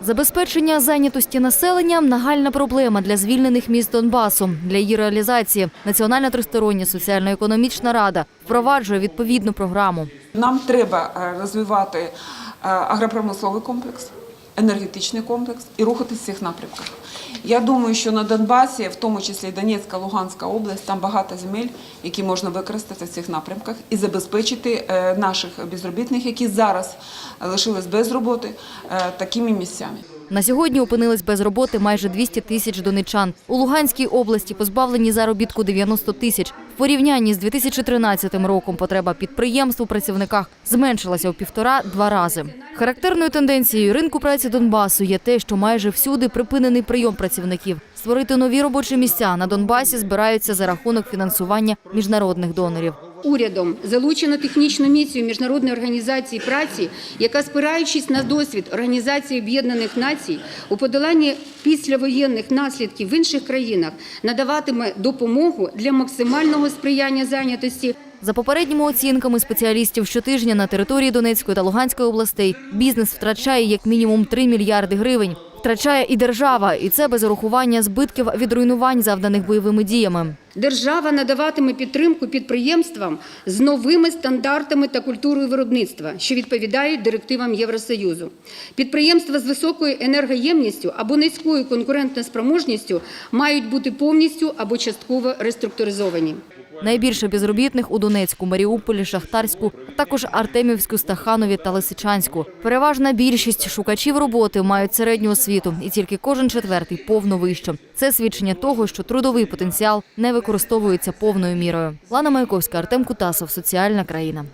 Забезпечення зайнятості населення нагальна проблема для звільнених міст Донбасу. Для її реалізації Національна тристороння соціально-економічна рада впроваджує відповідну програму. Нам треба е, розвивати е, агропромисловий комплекс, енергетичний комплекс і рухатись в цих напрямках. Я думаю, що на Донбасі, в тому числі Донецька, Луганська область, там багато земель, які можна використати в цих напрямках і забезпечити е, наших безробітних, які зараз лишились без роботи, е, такими місцями. На сьогодні опинились без роботи майже 200 тисяч донечан. У Луганській області позбавлені заробітку 90 тисяч. В порівнянні з 2013 роком потреба підприємств у працівниках зменшилася у півтора-два рази. Характерною тенденцією ринку праці Донбасу є те, що майже всюди припинений прийом працівників. Створити нові робочі місця на Донбасі збираються за рахунок фінансування міжнародних донорів. Урядом залучено технічну місію міжнародної організації праці, яка, спираючись на досвід Організації Об'єднаних Націй у подоланні післявоєнних наслідків в інших країнах, надаватиме допомогу для максимального сприяння зайнятості За попередніми оцінками спеціалістів, щотижня на території Донецької та Луганської областей бізнес втрачає як мінімум 3 мільярди гривень. Втрачає і держава, і це без урахування збитків від руйнувань, завданих бойовими діями. Держава надаватиме підтримку підприємствам з новими стандартами та культурою виробництва, що відповідають директивам Євросоюзу. Підприємства з високою енергоємністю або низькою конкурентноспроможністю мають бути повністю або частково реструктуризовані. Найбільше безробітних у Донецьку, Маріуполі, Шахтарську, також Артемівську, Стаханові та Лисичанську. Переважна більшість шукачів роботи мають середню освіту, і тільки кожен четвертий повно вище. Це свідчення того, що трудовий потенціал не використовується повною мірою. Лана Маяковська, Артем Кутасов, соціальна країна.